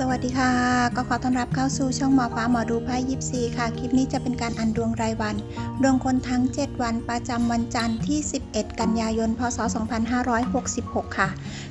สวัสดีค่ะ ก็ขอต้อนรับเข้าสู่ช่องหมอฟ้าหมอดูไพ่ยิปซีค่ะ คลิปนี้จะเป็นการอันดวงรายวัน ดวงคนทั้ง 7 วันประจำวันจันทร์ที่ 11 กันยายน พศ 2566 ค่ะ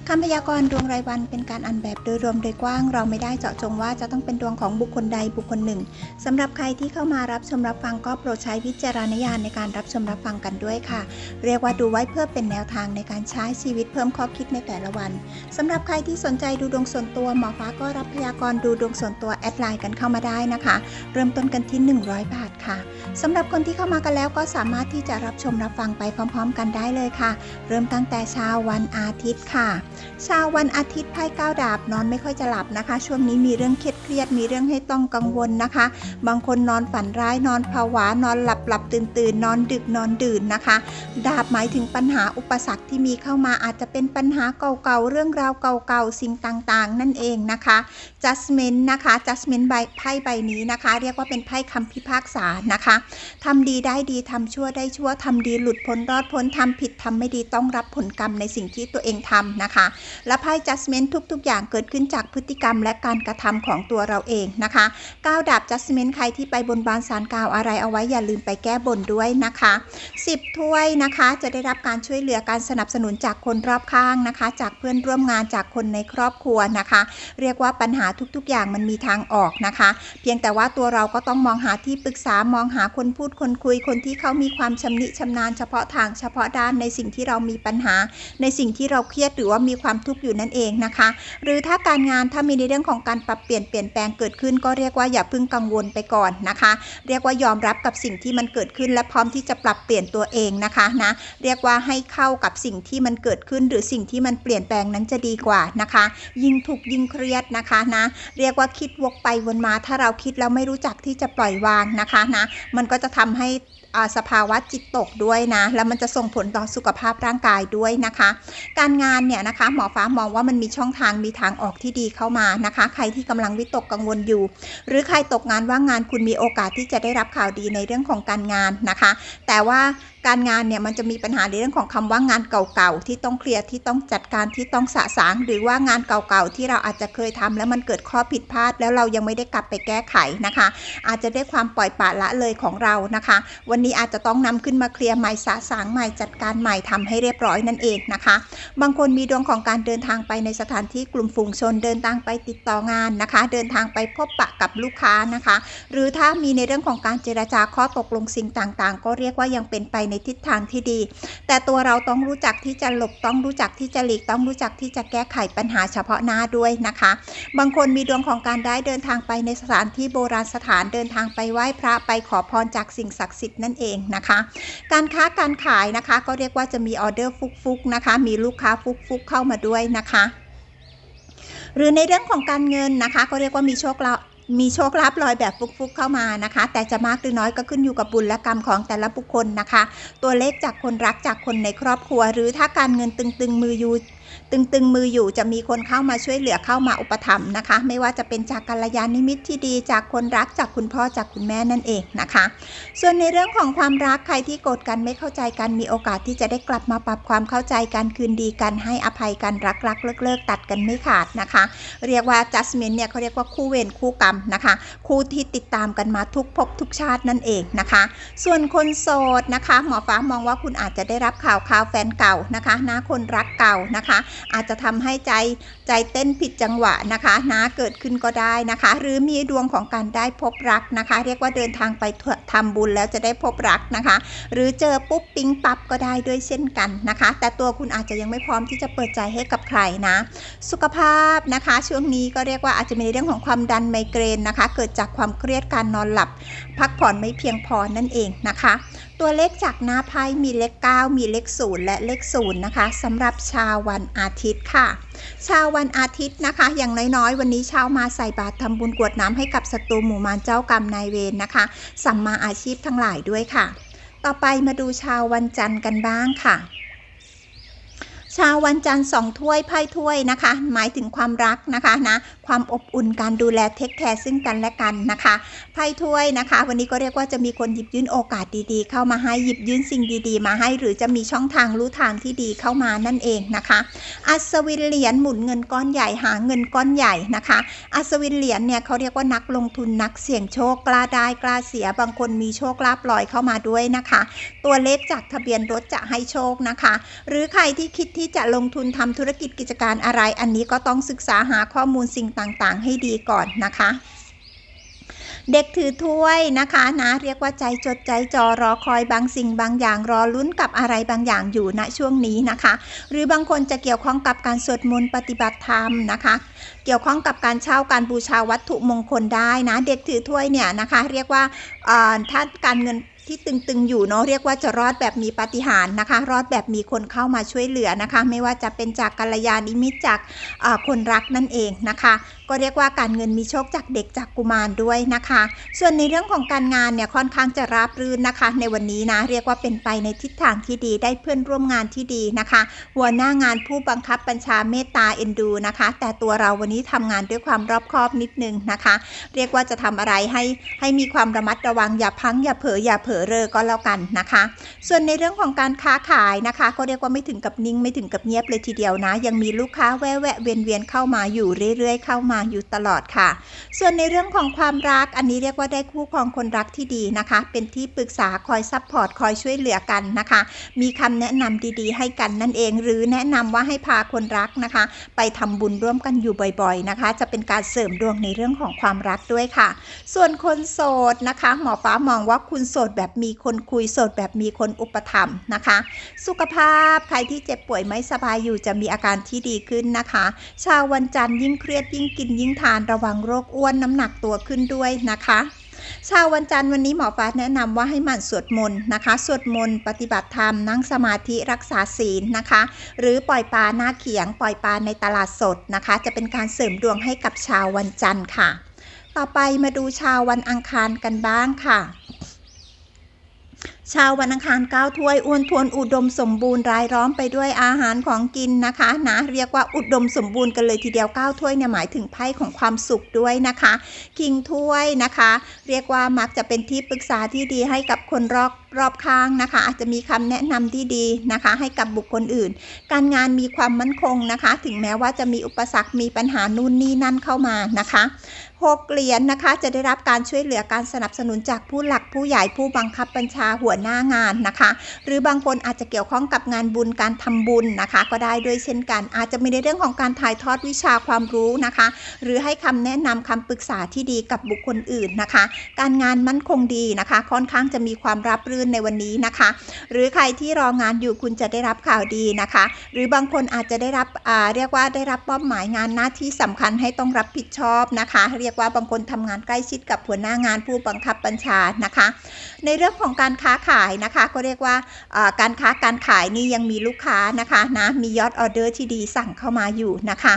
คำพยากรณ์ดวงรายวันเป็นการอันแบบโดยรวมโดยกว้าง เราไม่ได้เจาะจงว่าจะต้องเป็นดวงของบุคคลใดบุคคลหนึ่งสำหรับใครที่เข้ามารับชมรับฟังก็โปรดใช้วิจารณญาณในการรับชมรับฟังกันด้วยค่ะ เรียกว่าดูไว้เพื่อเป็นแนวทางในการใช้ชีวิตเพิ่มข้อคิดในแต่ละวันสำหรับใครที่สนใจดูดวงส่วนตัวหมอฟ้าก็รับพยากรณ์ดูดวงส่วนตัวแอดไลน์กันเข้ามาได้นะคะ เริ่มต้นกันที่ 100 บาทค่ะสำหรับคนที่เข้ามากันแล้วก็สามารถที่จะรับชมรับฟังไปพร้อม ๆ กันได้เลยค่ะ เริ่มตั้งแต่เช้าวันอาทิตย์ค่ะเช้าวันอาทิตย์ไพ่ก้าวดาบนอนไม่ค่อยจะหลับนะคะ ช่วงนี้มีเรื่องเครียดเครียดมีเรื่องให้ต้องกังวลนะคะ บางคนนอนฝันร้ายนอนผวานอนหลับหลับตื่นตื่นนอนดึกนอนดื่นนะคะ ดาบหมายถึงปัญหาอุปสรรคที่มีเข้ามาอาจจะเป็นปัญหาเก่าๆเรื่องราวเก่าๆสิ่งต่างๆ นั่นเองนะคะ judgment นะคะ judgment ใบไพ่ใบนี้นะคะ เรียกว่าเป็นไพ่คำพิพากษานะคะทำดีได้ดีทำชั่วได้ชั่วทำดีหลุดพ้นรอดพ้นทำผิดทำไม่ดีต้องรับผลกรรมในสิ่งที่ตัวเองทำนะคะ และไพ่ judgment ทุก ๆ อย่างเกิดขึ้นจากพฤติกรรมและการกระทำของตัวเราเองนะคะก้าวดาบ judgment ใครที่ไปบนบานสารกล่าวอะไรเอาไว้อย่าลืมไปแก้บนด้วยนะคะ 10 ถ้วยนะคะจะได้รับการช่วยเหลือการสนับสนุนจากคนรอบข้างนะคะ จากเพื่อนร่วมงานจากคนในครอบครัวนะคะ เรียกว่าปัญหาทุกๆ อย่างมันมีทางออกนะคะ เพียงแต่ว่าตัวเราก็ต้องมองหาที่ปรึกษามองหาคนพูดคนคุยคนที่เขามีความชำนิชำนาญเฉพาะทางเฉพาะด้านในสิ่งที่เรามีปัญหา ในสิ่งที่เราเครียดหรือว่ามีความทุกข์อยู่นั่นเองนะคะ หรือถ้าการงานถ้ามีในเรื่องของการปรับเปลี่ยนเปลี่ยนแปลงเกิดขึ้น ก็เรียกว่าอย่าเพิ่งกังวลไปก่อนนะคะ เรียกว่ายอมรับกับสิ่งที่มันเกิดขึ้น และพร้อมที่จะปรับเปลี่ยนตัวเองนะคะนะเรียกว่าให้เข้ากับสิ่งที่มันเกิดขึ้น หรือสิ่งที่มันเปลี่ยนแปลงนั้นจะดีกว่านะคะ ยิ่งถูกยิ่งเครียดนะคะนะ เรียกว่าคิดวกไปวนมา ถ้าเราคิดแล้วไม่รู้จักที่จะปล่อยวางนะคะนะ มันก็จะทำให้สภาวะจิตตกด้วยนะ แล้วมันจะส่งผลต่อสุขภาพร่างกายด้วยนะคะ การงานเนี่ยนะคะ หมอฟ้ามองว่ามันมีช่องทางมีทางออกที่ดีเข้ามานะคะ ใครที่กำลังวิตกกังวลอยู่ หรือใครตกงานว่างงานคุณมีโอกาสที่จะได้รับข่าวดีในเรื่องของการงานนะคะ แต่ว่า การงานเนี่ยมันจะมีปัญหาในเรื่องของคำว่างานเก่าๆที่ต้องเคลียร์ที่ต้องจัดการที่ต้องสะสาง หรือว่างานเก่าๆที่เราอาจจะเคยทำแล้วมันเกิดข้อผิดพลาด แล้วเรายังไม่ได้กลับไปแก้ไขนะคะ อาจจะได้ความปล่อยปละละเลยของเรานะคะ วันนี้อาจจะต้องนำขึ้นมาเคลียร์ใหม่สะสางใหม่จัดการใหม่ทำให้เรียบร้อยนั่นเองนะคะ บางคนมีดวงของการเดินทางไปในสถานที่กลุ่มฝูงชนเดินทางไปติดต่องานนะคะ เดินทางไปพบปะกับลูกค้านะคะ หรือถ้ามีในเรื่องของการเจรจาข้อตกลงสิ่งต่างๆ ก็เรียกว่ายังเป็นไปในทิศทางที่ดี แต่ตัวเราต้องรู้จักที่จะหลบต้องรู้จักที่จะหลีกต้องรู้จักที่จะแก้ไขปัญหาเฉพาะหน้าด้วยนะคะ บางคนมีดวงของการได้เดินทางไปในสถานที่โบราณสถานเดินทางไปไหว้พระไปขอพรจากสิ่งศักดิ์สิทธิ์นั่นเองนะคะ การค้าการขายนะคะก็เรียกว่าจะมีออเดอร์ฟุกๆนะคะ มีลูกค้าฟุกๆเข้ามาด้วยนะคะ หรือในเรื่องของการเงินนะคะ ก็เรียกว่ามีโชคลาภ มีโชคลาภลอยแบบฟุกๆเข้ามานะคะ แต่จะมากหรือน้อยก็ขึ้นอยู่กับบุญและกรรมของแต่ละบุคคลนะคะ ตัวเลขจากคนรักจากคนในครอบครัว หรือถ้าการเงินตึงๆมืออยู่ ตึงๆมืออยู่จะมีคนเข้ามาช่วยเหลือเข้ามาอุปถัมภ์นะคะ ไม่ว่าจะเป็นจากกัลยาณมิตรที่ดีจากคนรักจากคุณพ่อจากคุณแม่นั่นเองนะคะ ส่วนในเรื่องของความรักใครที่โกรธกันไม่เข้าใจกันมีโอกาสที่จะได้กลับมาปรับความเข้าใจกันคืนดีกันให้อภัยกันรักรักเลิกเลิกตัดกันไม่ขาดนะคะ เรียกว่า judgment เนี่ยเขาเรียกว่าคู่เวรคู่กรรมนะคะ คู่ที่ติดตามกันมาทุกภพทุกชาตินั่นเองนะคะ ส่วนคนโสดนะคะ หมอฟ้ามองว่าคุณอาจจะได้รับข่าวข่าวแฟนเก่านะคะนะคนรักเก่านะคะอาจจะทำให้ใจใจเต้นผิดจังหวะนะคะนะเกิดขึ้นก็ได้นะคะ หรือมีดวงของการได้พบรักนะคะ เรียกว่าเดินทางไปทำบุญแล้วจะได้พบรักนะคะ หรือเจอปุ๊บปิ๊งปั๊บก็ได้ด้วยเช่นกันนะคะ แต่ตัวคุณอาจจะยังไม่พร้อมที่จะเปิดใจให้กับใครนะ สุขภาพนะคะ ช่วงนี้ก็เรียกว่าอาจจะมีเรื่องของความดันไมเกรนนะคะ เกิดจากความเครียดการนอนหลับ พักผ่อนไม่เพียงพอนั่นเองนะคะ ตัวเลขจากหน้าไพ่มีเลข 9 มีเลข 0 และเลข0นะคะสำหรับชาววันอาทิตย์ค่ะ ชาววันอาทิตย์นะคะ อย่างน้อยๆ วันนี้ชาวมาใส่บาตรทำบุญกรวดน้ำให้กับศัตรูหมู่มารเจ้ากรรมนายเวรนะคะ สัมมาอาชีพทั้งหลายด้วยค่ะ ต่อไปมาดูชาววันจันทร์กันบ้างค่ะชาววันจันทร์สองถ้วยไพ่ถ้วยนะคะ หมายถึงความรักนะคะนะ ความอบอุ่นการดูแลเทคแคร์ซึ่งกันและกันนะคะไพ่ถ้วยนะคะ วันนี้ก็เรียกว่าจะมีคนหยิบยื่นโอกาสดีๆ เข้ามาให้หยิบยื่นสิ่งดีๆ มาให้ หรือจะมีช่องทางรู้ทางที่ดีเข้ามานั่นเองนะคะ อัศวินเหรียญหมุนเงินก้อนใหญ่หาเงินก้อนใหญ่นะคะ อัศวินเหรียญเนี่ยเขาเรียกว่านักลงทุนนักเสี่ยงโชคกล้าได้กล้าเสียบางคนมีโชคลาภลอยเข้ามาด้วยนะคะ ตัวเลขจากทะเบียนรถจะให้โชคนะคะ หรือใครที่คิดที่จะลงทุนทำธุรกิจกิจการอะไร อันนี้ก็ต้องศึกษาหาข้อมูลสิ่งต่างๆ ให้ดีก่อนนะคะ เด็กถือถ้วยนะคะนะเรียกว่าใจจดใจจอรอคอยบางสิ่งบางอย่างรอลุ้นกับอะไรบางอย่างอยู่ณช่วงนี้นะคะ หรือบางคนจะเกี่ยวข้องกับการสวดมนต์ปฏิบัติธรรมนะคะเกี่ยวข้องกับการเช่าการบูชาวัตถุมงคลได้นะ เด็กถือถ้วยเนี่ยนะคะ เรียกว่าถ้าการเงิน ที่ตึงๆอยู่เนาะเรียกว่าจะรอดแบบมีปาฏิหาริย์นะคะ รอดแบบมีคนเข้ามาช่วยเหลือนะคะ ไม่ว่าจะเป็นจากกัลยาณมิตรจากคนรักนั่นเองนะคะ ก็เรียกว่าการเงินมีโชคจากเด็กจากกุมารด้วยนะคะ ส่วนในเรื่องของการงานเนี่ยค่อนข้างจะราบรื่นนะคะ ในวันนี้นะเรียกว่าเป็นไปในทิศทางที่ดีได้เพื่อนร่วมงานที่ดีนะคะ หัวหน้างานผู้บังคับบัญชาเมตตาเอ็นดูนะคะ แต่ตัวเราวันนี้ทำงานด้วยความรอบคอบนิดนึงนะคะ เรียกว่าจะทำอะไรให้ให้มีความระมัดระวังอย่าพังอย่าเผลออย่าเผลอเรอก็แล้วกันนะคะ ส่วนในเรื่องของการค้าขายนะคะ ก็เรียกว่าไม่ถึงกับนิ่งไม่ถึงกับเงียบเลยทีเดียวนะ ยังมีลูกค้าแวะแวะเวียนเวียนเข้ามาอยู่เรื่อยๆเข้ามาอยู่ตลอดค่ะ ส่วนในเรื่องของความรักอันนี้เรียกว่าได้คู่ครองคนรักที่ดีนะคะ เป็นที่ปรึกษาคอยซัพพอร์ตคอยช่วยเหลือกันนะคะ มีคำแนะนำดีๆ ให้กันนั่นเอง หรือแนะนำว่าให้พาคนรักนะคะ ไปทำบุญร่วมกันอยู่บ่อยๆนะคะ จะเป็นการเสริมดวงในเรื่องของความรักด้วยค่ะ ส่วนคนโสดนะคะ หมอฟ้ามองว่าคุณโสดแบบมีคนคุยโสดแบบมีคนอุปถัมภ์นะคะ สุขภาพใครที่เจ็บป่วยไม่สบายอยู่จะมีอาการที่ดีขึ้นนะคะ ชาววันจันทร์ยิ่งเครียดยิ่งกินยิ่งทานระวังโรคอ้วนน้ำหนักตัวขึ้นด้วยนะคะชาววันจันทร์วันนี้หมอฟ้าแนะนำว่าให้หมั่นสวดมนต์นะคะ สวดมนต์ปฏิบัติธรรมนั่งสมาธิรักษาศีลนะคะ หรือปล่อยปลาหน้าเขียง ปล่อยปลาในตลาดสดนะคะ จะเป็นการเสริมดวงให้กับชาววันจันทร์ค่ะ ต่อไปมาดูชาววันอังคารกันบ้างค่ะ ชาววันอังคารก้าวถ้วยอ้วนทวนอุดมสมบูรณ์รายล้อมไปด้วยอาหารของกินนะคะนะเรียกว่าอุดมสมบูรณ์กันเลยทีเดียวก้าวถ้วยเนี่ยหมายถึงไพ่ของความสุขด้วยนะคะคิงถ้วยนะคะ เรียกว่ามักจะเป็นที่ปรึกษาที่ดีให้กับคนรอบรอบข้างนะคะ อาจจะมีคำแนะนำที่ดีนะคะ ให้กับบุคคลอื่น การงานมีความมั่นคงนะคะ ถึงแม้ว่าจะมีอุปสรรคมีปัญหานู่นนี่นั่นเข้ามานะคะ หกเหรียญนนะคะ จะได้รับการช่วยเหลือการสนับสนุนจากผู้หลักผู้ใหญ่ผู้บังคับบัญชาหัวหน้างานนะคะ หรือบางคนอาจจะเกี่ยวข้องกับงานบุญการทำบุญนะคะ ก็ได้ด้วยเช่นกัน อาจจะมีในเรื่องของการถ่ายทอดวิชาความรู้นะคะ หรือให้คำแนะนำคำปรึกษาที่ดีกับบุคคลอื่นนะคะ การงานมั่นคงดีนะคะ ค่อนข้างจะมีความราบรื่นในวันนี้นะคะ หรือใครที่รองานอยู่คุณจะได้รับข่าวดีนะคะ หรือบางคนอาจจะได้รับอ่าเรียกว่าได้รับมอบหมายงานหน้าที่สำคัญให้ต้องรับผิดชอบนะคะ เรียกว่าบางคนทำงานใกล้ชิดกับหัวหน้างานผู้บังคับบัญชานะคะ ในเรื่องของการค้าขายนะคะ ก็เรียกว่าการค้าการขายนี่ยังมีลูกค้านะคะนะมียอดออเดอร์ที่ดีสั่งเข้ามาอยู่นะคะ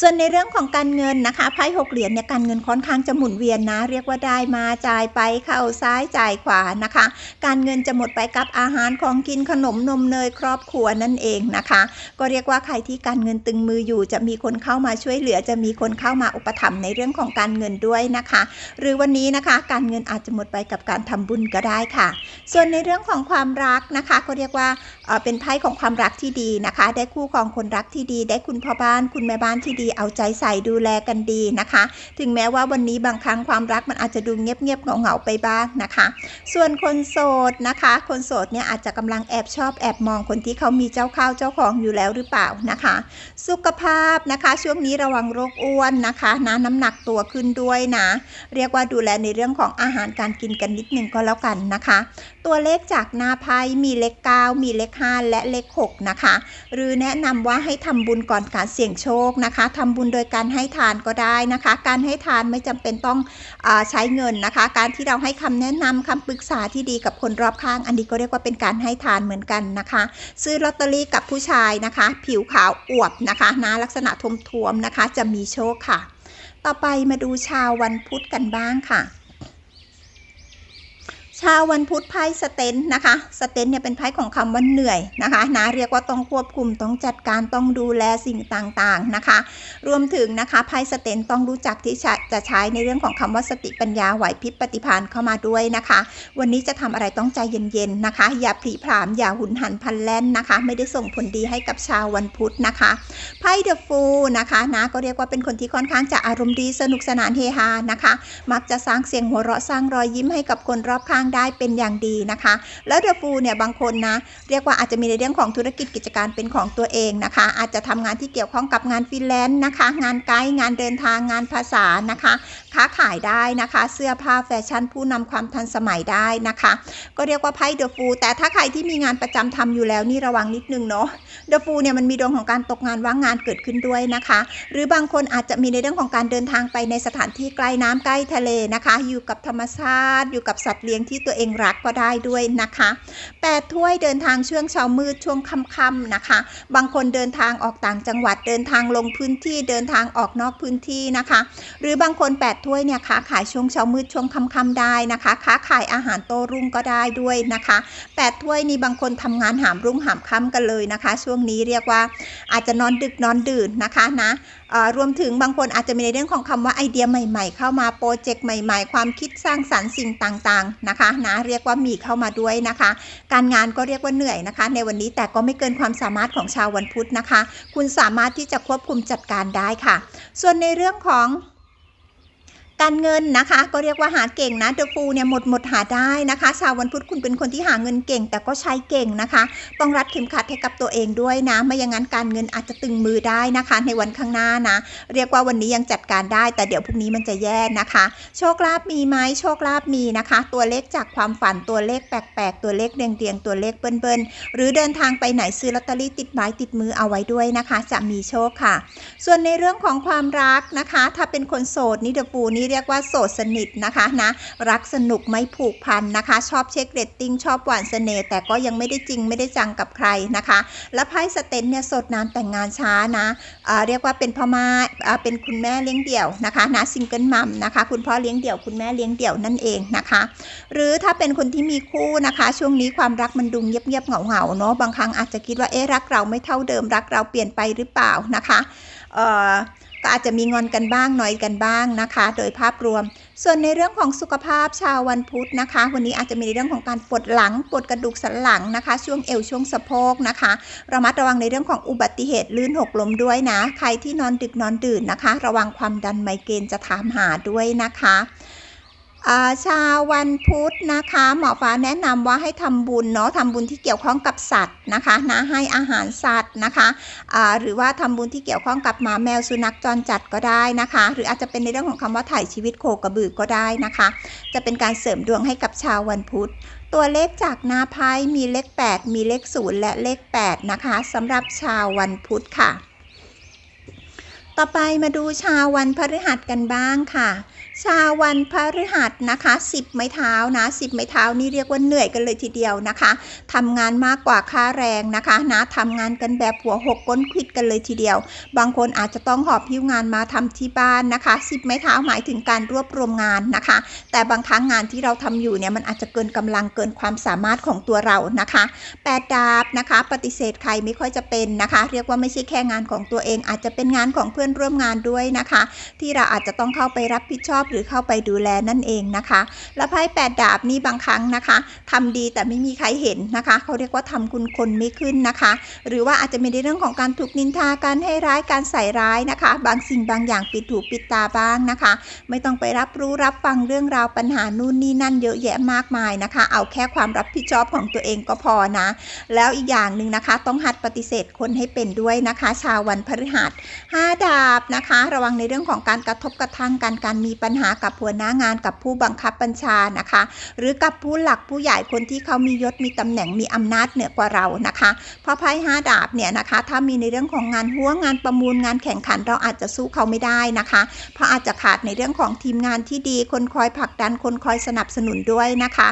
ส่วนในเรื่องของการเงินนะคะไพ่หกเหรียญเนี่ยการเงินค่อนข้างจะหมุนเวียนนะ เรียกว่าได้มาจ่ายไปเข้าซ้ายจ่ายขวานะคะ การเงินจะหมดไปกับอาหารของกินขนมนมเนยครอบครัวนั่นเองนะคะ ก็เรียกว่าใครที่การเงินตึงมืออยู่ จะมีคนเข้ามาช่วยเหลือ จะมีคนเข้ามาอุปถัมภ์ในเรื่องของการเงินด้วยนะคะ หรือวันนี้นะคะการเงินอาจจะหมดไปกับการทำบุญก็ได้ค่ะ ส่วนในเรื่องของความรักนะคะก็เรียกว่าเป็นไพ่ของความรักที่ดีนะคะ ได้คู่ครองคนรักที่ดี ได้คุณพ่อบ้าน คุณแม่บ้านที่ดี เอาใจใส่ดูแลกันดีนะคะ ถึงแม้ว่าวันนี้บางครั้งความรักมันอาจจะดูเงียบๆเหงาๆไปบ้างนะคะ ส่วนคนโสดนะคะ คนโสดเนี่ยอาจจะกำลังแอบชอบแอบมองคนที่เขามีเจ้าข้าวเจ้าของอยู่แล้วหรือเปล่านะคะ สุขภาพนะคะ ช่วงนี้ระวังโรคอ้วนนะคะนะน้ำหนักตัวขึ้นด้วยนะ เรียกว่าดูแลในเรื่องของอาหารการกินกันนิดนึงก็แล้วกันนะคะ ตัวเลขจากหน้าไพ่มีเลข9มีเลข5 และเลข 6 นะคะ หรือแนะนำว่าให้ทำบุญก่อนการเสี่ยงโชคนะคะทำบุญโดยการให้ทานก็ได้นะคะ การให้ทานไม่จำเป็นต้องอใช้เงินนะคะ การที่เราให้คำแนะนำคำปรึกษาที่ดีกับคนรอบข้าง อันนี้ก็เรียกว่าเป็นการให้ทานเหมือนกันนะคะ ซื้อลอตเตอรี่กับผู้ชายนะคะ ผิวขาวอวบนะคะนะลักษณะทวมๆนะคะ จะมีโชคค่ะ ต่อไปมาดูชาววันพุธกันบ้างค่ะ ชาววันพุธไพ่สเตนนะคะสเตนเนี่ยเป็นไพ่ของคำว่าเหนื่อยนะคะนะเรียกว่าต้องควบคุมต้องจัดการต้องดูแลสิ่งต่างๆนะคะ รวมถึงนะคะไพ่สเตนต้องรู้จักที่จะใช้ในเรื่องของคำว่าสติปัญญาไหวพริบปฏิภาณเข้ามาด้วยนะคะ วันนี้จะทำอะไรต้องใจเย็นๆนะคะ อย่าผลีผลามอย่าหุนหันพลันแล่นนะคะ ไม่ได้ส่งผลดีให้กับชาววันพุธนะคะไพ่เดอะฟูนะคะนะก็เรียกว่าเป็นคนที่ค่อนข้างจะอารมณ์ดีสนุกสนานเฮฮานะคะ มักจะสร้างเสียงหัวเราะสร้างรอยยิ้มให้กับคนรอบข้างได้เป็นอย่างดีนะคะ แล้วเดอะฟูเนี่ยบางคนนะเรียกว่าอาจจะมีในเรื่องของธุรกิจกิจการเป็นของตัวเองนะคะ อาจจะทำงานที่เกี่ยวข้องกับงานฟรีแลนซ์นะคะ งานไกด์งานเดินทางงานภาษานะคะ ค้าขายได้นะคะ เสื้อผ้าแฟชั่นผู้นำความทันสมัยได้นะคะ ก็เรียกว่าไพ่เดอะฟูแต่ถ้าใครที่มีงานประจำทำอยู่แล้วนี่ระวังนิดนึงเนาะเดอะฟูเนี่ยมันมีดวงของการตกงานว่างงานเกิดขึ้นด้วยนะคะ หรือบางคนอาจจะมีในเรื่องของการเดินทางไปในสถานที่ใกล้น้ำใกล้ทะเลนะคะ อยู่กับธรรมชาติ อยู่กับสัตว์เลี้ยงที่ตัวเองรักก็ได้ด้วยนะคะแปดถ้วยเดินทางช่วงเช้ามืดช่วงค่ำๆนะคะ บางคนเดินทางออกต่างจังหวัดเดินทางลงพื้นที่เดินทางออกนอกพื้นที่นะคะ หรือบางคนแปดถ้วยเนี่ยค้าขายช่วงเช้ามืดช่วงค่ำๆได้นะคะค้าขายอาหารโต้รุ่งก็ได้ด้วยนะคะแปดถ้วยนี่บางคนทำงานหามรุ่งหามค่ำกันเลยนะคะ ช่วงนี้เรียกว่าอาจจะนอนดึกนอนดื่นนะคะนะรวมถึงบางคนอาจจะมีในเรื่องของคำว่าไอเดียใหม่ ๆ เข้ามาโปรเจกต์ใหม่ ๆ ความคิดสร้างสรรค์สิ่งต่างๆนะคนะคะนะเรียกว่ามีเข้ามาด้วยนะคะ การงานก็เรียกว่าเหนื่อยนะคะ ในวันนี้แต่ก็ไม่เกินความสามารถของชาววันพุธนะคะ คุณสามารถที่จะควบคุมจัดการได้ค่ะ ส่วนในเรื่องของ การเงินนะคะ ก็เรียกว่าหาเก่งนะเดอะฟูเนี่ยหมดหมดหาได้นะคะ ชาววันพุธคุณเป็นคนที่หาเงินเก่ง แต่ก็ใช้เก่งนะคะ ต้องรัดเข็มขัดให้กับตัวเองด้วยนะ ไม่อย่างนั้นการเงินอาจจะตึงมือได้นะคะ ในวันข้างหน้านะ เรียกว่าวันนี้ยังจัดการได้ แต่เดี๋ยวพรุ่งนี้มันจะแย่นะคะ โชคลาภมีไหมโชคลาภมีนะคะ ตัวเลขจากความฝันตัวเลขแปลกๆ ตัวเลขเรียงๆตัวเลขเบิ้ลๆหรือเดินทางไปไหนซื้อลอตเตอรี่ติดไม้ติดมือเอาไว้ด้วยนะคะ จะมีโชคค่ะ ส่วนในเรื่องของความรักนะคะ ถ้าเป็นคนโสดนี่เดอะฟูนี่เรียกว่าโสดสนิทนะคะนะรักสนุกไม่ผูกพันนะคะ ชอบเช็คเรตติ้งชอบหวานเสน่ห์แต่ก็ยังไม่ได้จริงไม่ได้จังกับใครนะคะ และไพ่สเตนเนี่ยสดนานแต่งงานช้านะเรียกว่าเป็นพ่อมาเป็นคุณแม่เลี้ยงเดี่ยวนะคะนะซิงเกิลมัมนะคะคุณพ่อเลี้ยงเดี่ยวคุณแม่เลี้ยงเดี่ยวนั่นเองนะคะ หรือถ้าเป็นคนที่มีคู่นะคะ ช่วงนี้ความรักมันดุงเงียบๆเหงาๆเนาะบางครั้งอาจจะคิดว่าเอ๊ะรักเราไม่เท่าเดิมรักเราเปลี่ยนไปหรือเปล่านะคะ ก็อาจจะมีงอนกันบ้างน้อยกันบ้างนะคะ โดยภาพรวม ส่วนในเรื่องของสุขภาพชาววันพุธนะคะ วันนี้อาจจะมีในเรื่องของการปวดหลังปวดกระดูกสันหลังนะคะ ช่วงเอวช่วงสะโพกนะคะระมัดระวังในเรื่องของอุบัติเหตุลื่นหกล้มด้วยนะ ใครที่นอนดึกนอนดื่นนะคะ ระวังความดันไมเกรนจะถามหาด้วยนะคะ ชาววันพุธนะคะ หมอฟ้าแนะนำว่าให้ทำบุญเนาะทำบุญที่เกี่ยวข้องกับสัตว์นะคะนะให้อาหารสัตว์นะคะหรือว่าทำบุญที่เกี่ยวข้องกับหมาแมวสุนัขจรจัดก็ได้นะคะ หรืออาจจะเป็นในเรื่องของคำว่าถ่ายชีวิตโคกระบือก็ได้นะคะ จะเป็นการเสริมดวงให้กับชาววันพุธตัวเลขจากหน้าไพ่มีเลข 8 มีเลข 0 และเลข 8 นะคะสำหรับชาววันพุธค่ะ ต่อไปมาดูชาววันพฤหัสกันบ้างค่ะ ชาวันพฤหัสนะคะ 10 ไม้เท้านะ10 ไม้เท้านี่เรียกว่าเหนื่อยกันเลยทีเดียวนะคะทำงานมากกว่าค่าแรงนะคะนะทำงานกันแบบหัวหกก้นควิดกันเลยทีเดียว บางคนอาจจะต้องหอบพิ้วงานมาทำที่บ้านนะคะ 10 ไม้เท้าหมายถึงการรวบรวมงานนะคะ แต่บางครั้งงานที่เราทำอยู่เนี่ยมันอาจจะเกินกำลังเกินความสามารถของตัวเรานะคะแปดดาบนะคะ ปฏิเสธใครไม่ค่อยจะเป็นนะคะ เรียกว่าไม่ใช่แค่งานของตัวเอง อาจจะเป็นงานของเพื่อนร่วมงานด้วยนะคะ ที่เราอาจจะต้องเข้าไปรับผิดชอบหรือเข้าไปดูแลนั่นเองนะคะ แล้วไพ่แปดดาบนี่บางครั้งนะคะทำดีแต่ไม่มีใครเห็นนะคะเขาเรียกว่าทำคุณคนไม่ขึ้นนะคะ หรือว่าอาจจะมีในเรื่องของการถูกนินทาการให้ร้ายการใส่ร้ายนะคะ บางสิ่งบางอย่างปิดหูปิดตาบ้างนะคะ ไม่ต้องไปรับรู้รับฟังเรื่องราวปัญหานู่นนี่นั่นเยอะแยะมากมายนะคะ เอาแค่ความรับผิดชอบของตัวเองก็พอนะ แล้วอีกอย่างหนึ่งนะคะ ต้องหัดปฏิเสธคนให้เป็นด้วยนะคะ ชาววันพฤหัสห้าดาบนะคะ ระวังในเรื่องของการกระทบกระทั่งการการมีปัญหากับหัวหน้างานกับผู้บังคับบัญชานะคะ หรือกับผู้หลักผู้ใหญ่คนที่เขามียศมีตำแหน่งมีอำนาจเหนือกว่าเรานะคะ เพราะไพ่ห้าดาบเนี่ยนะคะ ถ้ามีในเรื่องของงานหัวงานประมูลงานแข่งขันเราอาจจะสู้เขาไม่ได้นะคะ เพราะอาจจะขาดในเรื่องของทีมงานที่ดี คนคอยผลักดันคนคอยสนับสนุนด้วยนะคะ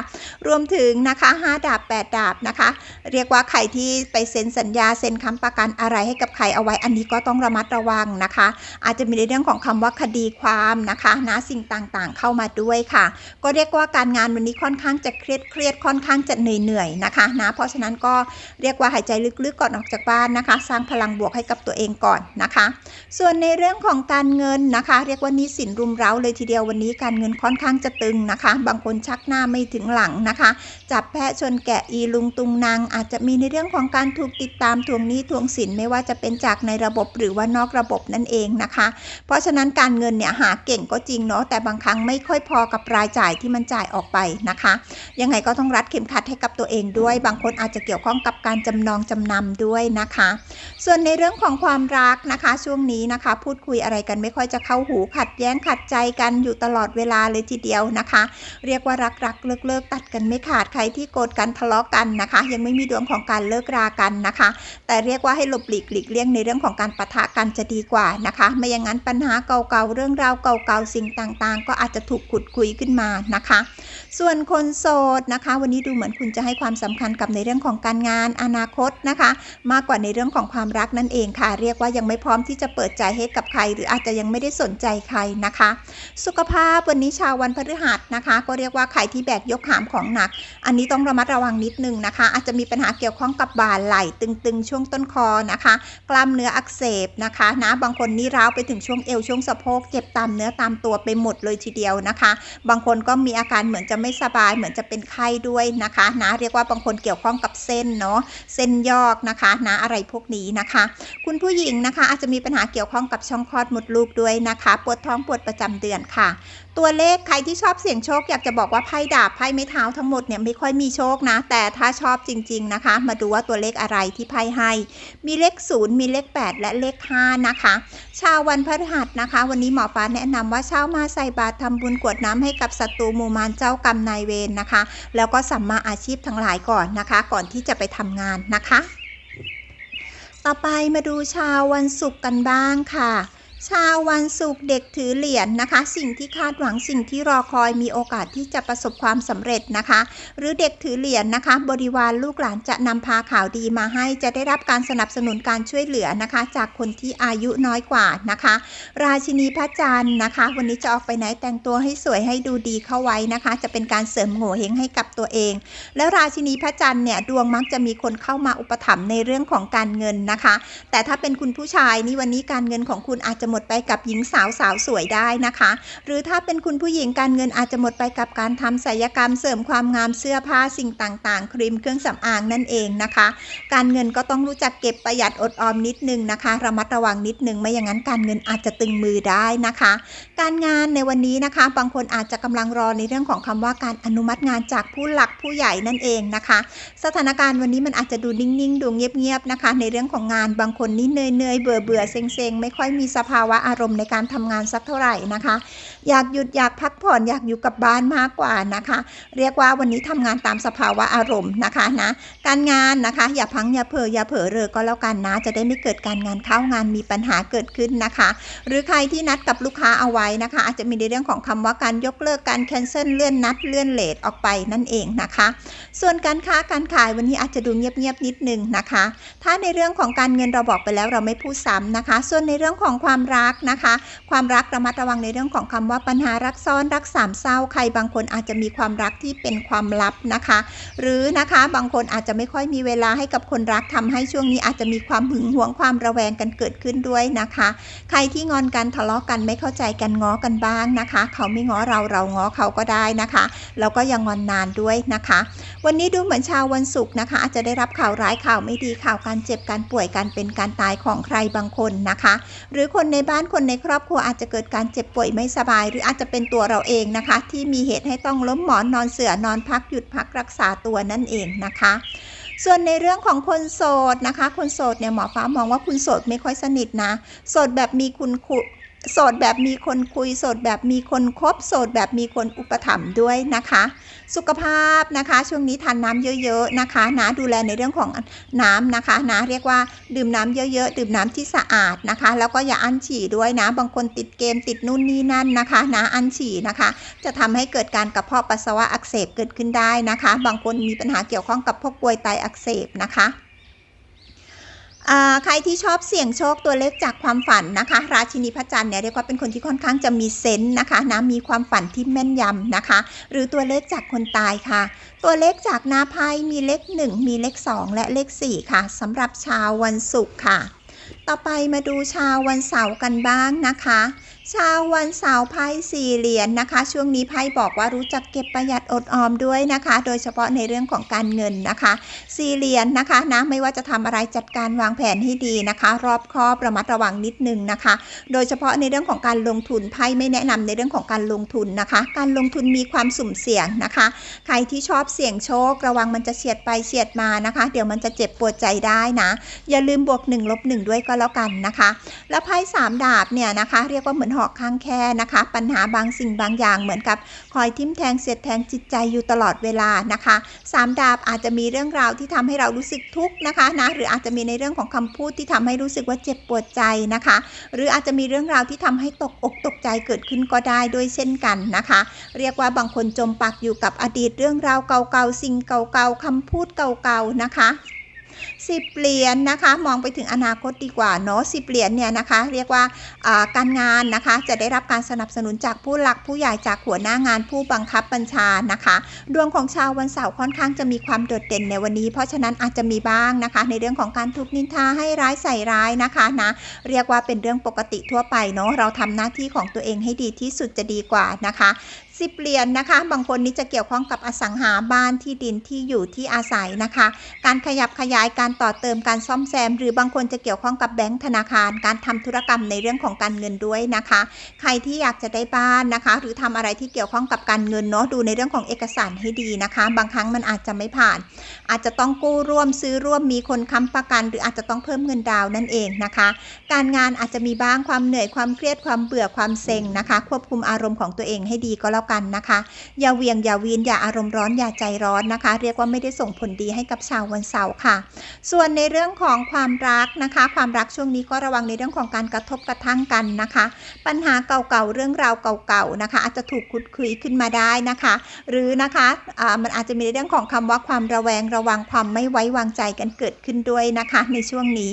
รวมถึงนะคะห้าดาบแปดดาบนะคะ เรียกว่าใครที่ไปเซ็นสัญญาเซ็นค้ำประกันอะไรให้กับใครเอาไว้อันนี้ก็ต้องระมัดระวังนะคะ อาจจะมีในเรื่องของคำว่าคดีความนะคะนะสิ่งต่างๆ เข้ามาด้วยค่ะ ก็เรียกว่าการงานวันนี้ค่อนข้างจะเครียดเครียดค่อนข้างจะเหนื่อยๆนะคะนะเพราะฉะนั้นก็เรียกว่าหายใจลึกๆก่อนออกจากบ้านนะคะ สร้างพลังบวกให้กับตัวเองก่อนนะคะ ส่วนในเรื่องของการเงินนะคะ เรียกว่านี้สินรุมเร้าเลยทีเดียววันนี้การเงินค่อนข้างจะตึงนะคะ บางคนชักหน้าไม่ถึงหลังนะคะ จับแพะชนแกะอีลุงตุงนางอาจจะมีในเรื่องของการถูกติดตามทวงหนี้ทวงสินไม่ว่าจะเป็นจากในระบบหรือว่านอกระบบนั่นเองนะคะ เพราะฉะนั้นการเงินเนี่ยหาเก่งก็จริงเนาะแต่บางครั้งไม่ค่อยพอกับรายจ่ายที่มันจ่ายออกไปนะคะ ยังไงก็ต้องรัดเข็มขัดให้กับตัวเองด้วย บางคนอาจจะเกี่ยวข้องกับการจำนองจำนำด้วยนะคะ ส่วนในเรื่องของความรักนะคะ ช่วงนี้นะคะ พูดคุยอะไรกันไม่ค่อยจะเข้าหูขัดแย้งขัดใจกันอยู่ตลอดเวลาเลยทีเดียวนะคะ เรียกว่ารักรักเลิกเลิกตัดกันไม่ขาดใครที่โกรธกันทะเลาะกันนะคะ ยังไม่มีดวงของการเลิกรากันนะคะ แต่เรียกว่าให้หลบหลีกหลีกเลี่ยงในเรื่องของการปะทะกันจะดีกว่านะคะ ไม่อย่างนั้นปัญหาเก่าๆเรื่องราวเก่าๆสิ่งต่างๆ ก็อาจจะถูกขุดคุยขึ้นมานะคะส่วนคนโสดนะคะ วันนี้ดูเหมือนคุณจะให้ความสำคัญกับในเรื่องของการงานอนาคตนะคะ มากกว่าในเรื่องของความรักนั่นเองค่ะ เรียกว่ายังไม่พร้อมที่จะเปิดใจให้กับใคร หรืออาจจะยังไม่ได้สนใจใครนะคะ สุขภาพวันนี้ชาววันพฤหัสนะคะ ก็เรียกว่าใครที่แบกยกหามของหนัก อันนี้ต้องระมัดระวังนิดนึงนะคะ อาจจะมีปัญหาเกี่ยวข้องกับบ่าไหล่ตึงๆ ช่วงต้นคอนะคะ กล้ามเนื้ออักเสบนะคะนะบางคนนี่ร้าวไปถึงช่วงเอวช่วงสะโพกเจ็บตามเนื้อตามตัวไปหมดเลยทีเดียวนะคะ บางคนก็มีอาการเหมือนจะไม่สบายเหมือนจะเป็นไข้ด้วยนะคะนะเรียกว่าบางคนเกี่ยวข้องกับเส้นเนาะเส้นยอกนะคะนะอะไรพวกนี้นะคะ คุณผู้หญิงนะคะอาจจะมีปัญหาเกี่ยวข้องกับช่องคลอดมดลูกด้วยนะคะ ปวดท้องปวดประจำเดือนค่ะตัวเลขใครที่ชอบเสี่ยงโชค อยากจะบอกว่าไพ่ดาบไพ่ไม้เท้าทั้งหมดเนี่ยไม่ค่อยมีโชคนะ แต่ถ้าชอบจริง ๆนะคะ มาดูว่าตัวเลขอะไรที่ไพ่ให้ มีเลข 0 มีเลข 8 และเลข 5 นะคะ ชาววันพฤหัสนะคะ วันนี้หมอฟ้าแนะนำว่าเช้ามาใส่บาตรทำบุญกรวดน้ำให้กับศัตรูมูมารเจ้ากรรมนายเวรนะคะ แล้วก็สัมมาอาชีพทั้งหลายก่อนนะคะ ก่อนที่จะไปทำงานนะคะ ต่อไปมาดูชาววันศุกร์กันบ้างค่ะ ชาววันศุกร์เด็กถือเหรียญนะคะ สิ่งที่คาดหวังสิ่งที่รอคอยมีโอกาสที่จะประสบความสำเร็จนะคะ หรือเด็กถือเหรียญนะคะ บริวารลูกหลานจะนำพาข่าวดีมาให้จะได้รับการสนับสนุนการช่วยเหลือนะคะ จากคนที่อายุน้อยกว่านะคะ ราชินีพระจันทร์นะคะ วันนี้จะออกไปไหนแต่งตัวให้สวยให้ดูดีเข้าไว้นะคะ จะเป็นการเสริมโง่เฮงให้กับตัวเอง แล้วราชินีพระจันทร์เนี่ยดวงมักจะมีคนเข้ามาอุปถัมภ์ในเรื่องของการเงินนะคะ แต่ถ้าเป็นคุณผู้ชายนี่วันนี้การเงินของคุณอาจจะหมดไปกับหญิงสาวสาวสวยได้นะคะ หรือถ้าเป็นคุณผู้หญิงการเงินอาจจะหมดไปกับการทำศัลยกรรมเสริมความงามเสื้อผ้าสิ่งต่างๆ ครีมเครื่องสำอางนั่นเองนะคะ การเงินก็ต้องรู้จักเก็บประหยัดอดออมนิดนึงนะคะระมัดระวังนิดนึงไม่อย่างนั้นการเงินอาจจะตึงมือได้นะคะ การงานในวันนี้นะคะ บางคนอาจจะกำลังรอในเรื่องของคำว่าการอนุมัติงานจากผู้หลักผู้ใหญ่นั่นเองนะคะ สถานการณ์วันนี้มันอาจจะดูนิ่งๆ ดูเงียบๆนะคะ ในเรื่องของงานบางคนนี่เนื่อยๆเบื่อเบื่อเซ็งๆ ไม่ค่อยมีสภาาวะอารมณ์ในการทำงานสักเท่าไหร่นะคะ อยากหยุดอยากพักผ่อนอยากอยู่กับบ้านมากกว่านะคะ เรียกว่าวันนี้ทำงานตามสภาวะอารมณ์นะคะนะการงานนะคะ อย่าพังอย่าเผลออย่าเผลอเรอก็แล้วกันนะ จะได้ไม่เกิดการงานเข้างานมีปัญหาเกิดขึ้นนะคะ หรือใครที่นัดกับลูกค้าเอาไว้นะคะ อาจจะมีในเรื่องของคำว่าการยกเลิกการแคนเซิลเลื่อนนัดเลื่อนเลทออกไปนั่นเองนะคะ ส่วนการค้าการขายวันนี้อาจจะดูเงียบๆนิดนึงนะคะ ถ้าในเรื่องของการเงินเราบอกไปแล้วเราไม่พูดซ้ำนะคะ ส่วนในเรื่องของความรักนะคะ ความรักระมัดระวังในเรื่องของคำว่าปัญหารักซ้อนรักสามเศร้าใครบางคนอาจจะมีความรักที่เป็นความลับนะคะ หรือนะคะบางคนอาจจะไม่ค่อยมีเวลาให้กับคนรักทำให้ช่วงนี้อาจจะมีความหึงหวงความระแวงกันเกิดขึ้นด้วยนะคะ ใครที่งอนกันทะเลาะกันไม่เข้าใจกันง้อกันบ้างนะคะ เขาไม่ง้อเราเราง้อเขาก็ได้นะคะแล้วก็ยังงอนนานด้วยนะคะ วันนี้ดูเหมือนชาววันศุกร์นะคะ อาจจะได้รับข่าวร้ายข่าวไม่ดีข่าวการเจ็บการป่วยการเป็นการตายของใครบางคนนะคะ หรือคนในบ้านคนในครอบครัวอาจจะเกิดการเจ็บป่วยไม่สบาย หรืออาจจะเป็นตัวเราเองนะคะ ที่มีเหตุให้ต้องล้มหมอนนอนเสือนอนพักหยุดพักรักษาตัวนั่นเองนะคะส่วนในเรื่องของคนโสดนะคะ คนโสดเนี่ยหมอฟ้ามองว่าคุณโสดไม่ค่อยสนิทนะ โสดแบบมีคุณคุ โสดแบบมีคนคุย โสดแบบมีคนคบ โสดแบบมีคนอุปถัมภ์ด้วยนะคะ สุขภาพนะคะ ช่วงนี้ทานน้ำเยอะๆนะคะนะดูแลในเรื่องของน้ำนะคะนะเรียกว่าดื่มน้ำเยอะๆ ดื่มน้ำที่สะอาดนะคะ แล้วก็อย่าอั้นฉี่ด้วยนะ บางคนติดเกมติดนู่นนี่นั่นนะคะนะอั้นฉี่นะคะ จะทำให้เกิดการกระเพาะปัสสาวะอักเสบเกิดขึ้นได้นะคะ บางคนมีปัญหาเกี่ยวข้องกับพวกกรวยไตอักเสบนะคะ ใครที่ชอบเสี่ยงโชคตัวเลขจากความฝันนะคะ ราชินีพระจันทร์เนี่ยเรียกว่าเป็นคนที่ค่อนข้างจะมีเซนส์นะคะนะมีความฝันที่แม่นยำนะคะ หรือตัวเลขจากคนตายค่ะ ตัวเลขจากนาไพ่มีเลข 1 มีเลข 2 และเลข 4 ค่ะสำหรับชาววันศุกร์ค่ะ ต่อไปมาดูชาววันเสาร์กันบ้างนะคะ ชาววันเสาร์ไพ่สี่เหรียญนะคะ ช่วงนี้ไพ่บอกว่ารู้จักเก็บประหยัดอดออมด้วยนะคะ โดยเฉพาะในเรื่องของการเงินนะคะสี่เหรียญนะคะนะไม่ว่าจะทำอะไรจัดการวางแผนให้ดีนะคะ รอบคอบระมัดระวังนิดนึงนะคะ โดยเฉพาะในเรื่องของการลงทุนไพ่ไม่แนะนำในเรื่องของการลงทุนนะคะ การลงทุนมีความสุ่มเสี่ยงนะคะ ใครที่ชอบเสี่ยงโชค ระวังมันจะเฉียดไปเฉียดมานะคะ เดี๋ยวมันจะเจ็บปวดใจได้นะ อย่าลืมบวก1ลบ1ด้วยก็แล้วกันนะคะ แล้วไพ่สามดาบเนี่ยนะคะ เรียกว่าเหมือนหอกข้างแค่นะคะ ปัญหาบางสิ่งบางอย่างเหมือนกับ คอยทิ่มแทงเสียดแทงจิตใจอยู่ตลอดเวลานะคะสามดาบอาจจะมีเรื่องราวที่ทำให้เรารู้สึกทุกข์นะคะนะหรืออาจจะมีในเรื่องของคำพูดที่ทำให้รู้สึกว่าเจ็บปวดใจนะคะ หรืออาจจะมีเรื่องราวที่ทำให้ตกอกตกใจเกิดขึ้นก็ได้ด้วยเช่นกันนะคะ เรียกว่าบางคนจมปักอยู่กับอดีตเรื่องราวเก่าๆสิ่งเก่าๆคำพูดเก่าๆนะคะ สิบเหรียญนะคะ มองไปถึงอนาคตดีกว่าเนาะสิบเหรียญเนี่ยนะคะ เรียกว่าการงานนะคะ จะได้รับการสนับสนุนจากผู้หลักผู้ใหญ่จากหัวหน้างานผู้บังคับบัญชานะคะ ดวงของชาววันเสาร์ค่อนข้างจะมีความโดดเด่นในวันนี้ เพราะฉะนั้นอาจจะมีบ้างนะคะ ในเรื่องของการถูกนินทาให้ร้ายใส่ร้ายนะคะนะเรียกว่าเป็นเรื่องปกติทั่วไปเนาะเราทำหน้าที่ของตัวเองให้ดีที่สุดจะดีกว่านะคะสิบเหรียญนะคะ บางคนนี้จะเกี่ยวข้องกับอสังหาบ้านที่ดินที่อยู่ที่อาศัยนะคะ การขยับขยายการต่อเติมการซ่อมแซม หรือบางคนจะเกี่ยวข้องกับแบงก์ธนาคาร การทำธุรกรรมในเรื่องของการเงินด้วยนะคะ ใครที่อยากจะได้บ้านนะคะ หรือทำอะไรที่เกี่ยวข้องกับการเงินเนาะดูในเรื่องของเอกสารให้ดีนะคะ บางครั้งมันอาจจะไม่ผ่าน อาจจะต้องกู้ร่วมซื้อร่วมมีคนค้ำประกัน หรืออาจจะต้องเพิ่มเงินดาวน์นั่นเองนะคะ การงานอาจจะมีบ้างความเหนื่อยความเครียดความเบื่อความเซ็งนะคะ ควบคุมอารมณ์ของตัวเองให้ดีก็แล้วกันนะคะ อย่าเวียงอย่าวีนอย่าอารมณ์ร้อนอย่าใจร้อนนะคะ เรียกว่าไม่ได้ส่งผลดีให้กับชาววันเสาร์ค่ะ ส่วนในเรื่องของความรักนะคะ ความรักช่วงนี้ก็ระวังในเรื่องของการกระทบกระทั่งกันนะคะ ปัญหาเก่าๆเรื่องราวเก่าๆนะคะ อาจจะถูกขุดคุยขึ้นมาได้นะคะ หรือนะคะอ่ามันอาจจะมีในเรื่องของคำว่าความระแวงระวังความไม่ไว้วางใจกันเกิดขึ้นด้วยนะคะ ในช่วงนี้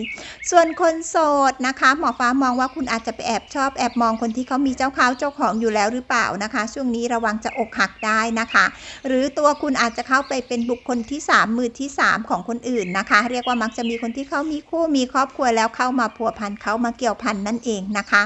ส่วนคนโสดนะคะหมอฟ้ามองว่าคุณอาจจะไปแอบชอบแอบมองคนที่เขามีเจ้าเขาเจ้าของอยู่แล้วหรือเปล่านะคะ ช่วงนี้ระวังจะอกหักได้นะคะ หรือตัวคุณอาจจะเข้าไปเป็นบุคคลที่ 3 มือที่ 3 ของคนอื่นนะคะ เรียกว่ามักจะมีคนที่เขามีคู่มีครอบครัวแล้วเข้ามาผัวพันเข้ามาเกี่ยวพันนั่นเองนะคะ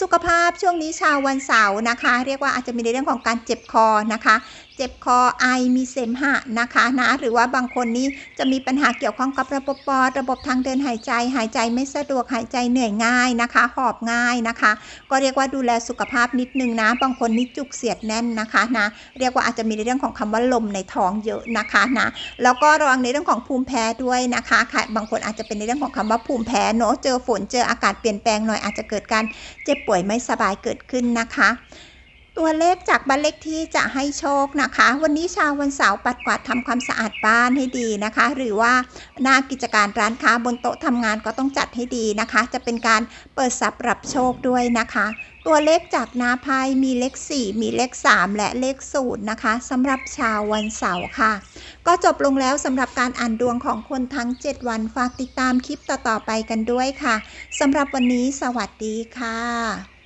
สุขภาพช่วงนี้ชาววันเสาร์นะคะ เรียกว่าอาจจะมีในเรื่องของการเจ็บคอนะคะ เจ็บคอไอมีเสมหะนะคะนะหรือว่าบางคนนี้จะมีปัญหาเกี่ยวข้องกับระบบปอดระบบทางเดินหายใจ หายใจไม่สะดวกหายใจเหนื่อยง่ายนะคะ หอบง่ายนะคะ ก็เรียกว่าดูแลสุขภาพนิดนึงนะ บางคนนี่จุกเสียดแน่นนะคะนะเรียกว่าอาจจะมีในเรื่องของคำว่าลมในท้องเยอะนะคะนะแล้วก็ระวังในเรื่องของภูมิแพ้ด้วยนะคะค่ะบางคนอาจจะเป็นในเรื่องของคำว่าภูมิแพ้เนอะเจอฝนเจออากาศเปลี่ยนแปลงหน่อยอาจจะเกิดการเจ็บป่วยไม่สบายเกิดขึ้นนะคะ ตัวเลขจากบ้านเลขที่จะให้โชคนะคะ วันนี้ชาววันเสาร์ปัดกวาดทำความสะอาดบ้านให้ดีนะคะ หรือว่าหน้ากิจการร้านค้าบนโต๊ะทำงานก็ต้องจัดให้ดีนะคะ จะเป็นการเปิดทรัพย์รับโชคด้วยนะคะ ตัวเลขจากนาพายมีเลข 4 มีเลข 3 และเลข0นะคะสำหรับชาววันเสาร์ค่ะ ก็จบลงแล้วสำหรับการอ่านดวงของคนทั้ง 7 วันฝากติดตามคลิปต่อๆไปกันด้วยค่ะสำหรับวันนี้สวัสดีค่ะ